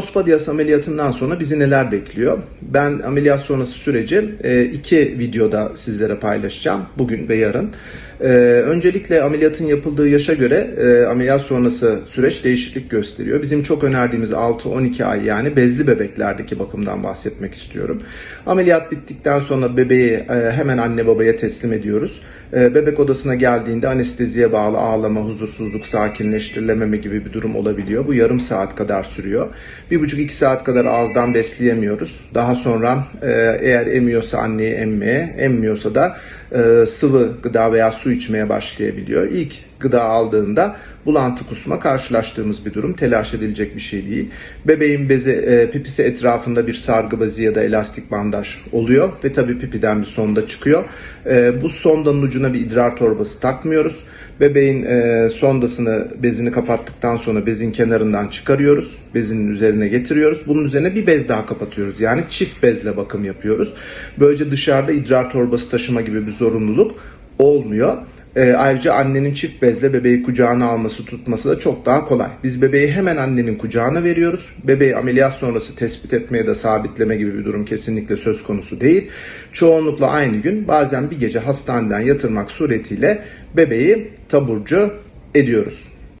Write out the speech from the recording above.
Hospadias ameliyatından sonra bizi neler bekliyor? Ben ameliyat sonrası süreci e, iki videoda sizlere paylaşacağım. Bugün ve yarın. E, Öncelikle ameliyatın yapıldığı yaşa göre e, ameliyat sonrası süreç değişiklik gösteriyor. Bizim çok önerdiğimiz 6-12 ay yani bezli bebeklerdeki bakımdan bahsetmek istiyorum. Ameliyat bittikten sonra bebeği e, hemen anne babaya teslim ediyoruz. E, Bebek odasına geldiğinde anesteziye bağlı ağlama, huzursuzluk, sakinleştirilememe gibi bir durum olabiliyor. Bu yarım saat kadar sürüyor. Bir buçuk iki saat kadar ağızdan besleyemiyoruz. Daha sonra e, eğer emiyorsa anneyi emmeye, emmiyorsa da e, sıvı gıda veya su içmeye başlayabiliyor. İlk gıda aldığında bulantı kusma karşılaştığımız bir durum. Telaş edilecek bir şey değil. Bebeğin bezi, e, pipisi etrafında bir sargı bezi ya da elastik bandaj oluyor ve tabii pipiden bir sonda çıkıyor. E, bu sondanın ucuna bir idrar torbası takmıyoruz. Bebeğin e, sondasını, bezini kapattıktan sonra bezin kenarından çıkarıyoruz. Bezinin üzerine getiriyoruz. Bunun üzerine bir bez daha kapatıyoruz. Yani çift bezle bakım yapıyoruz. Böylece dışarıda idrar torbası taşıma gibi bir zorunluluk olmuyor. E, ayrıca annenin çift bezle bebeği kucağına alması, tutması da çok daha kolay. Biz bebeği hemen annenin kucağına veriyoruz. Bebeği ameliyat sonrası tespit etme ya da sabitleme gibi bir durum kesinlikle söz konusu değil. Çoğunlukla aynı gün, bazen bir gece hastaneden yatırmak suretiyle bebeği taburcu ediyoruz.